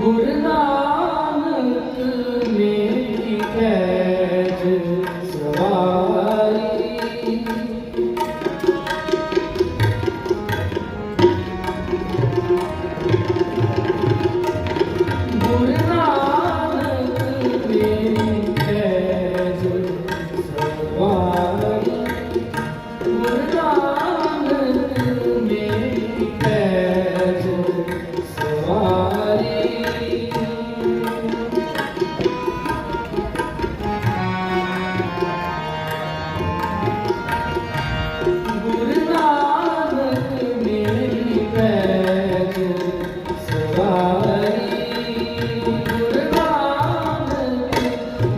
Guru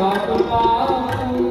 Thank you.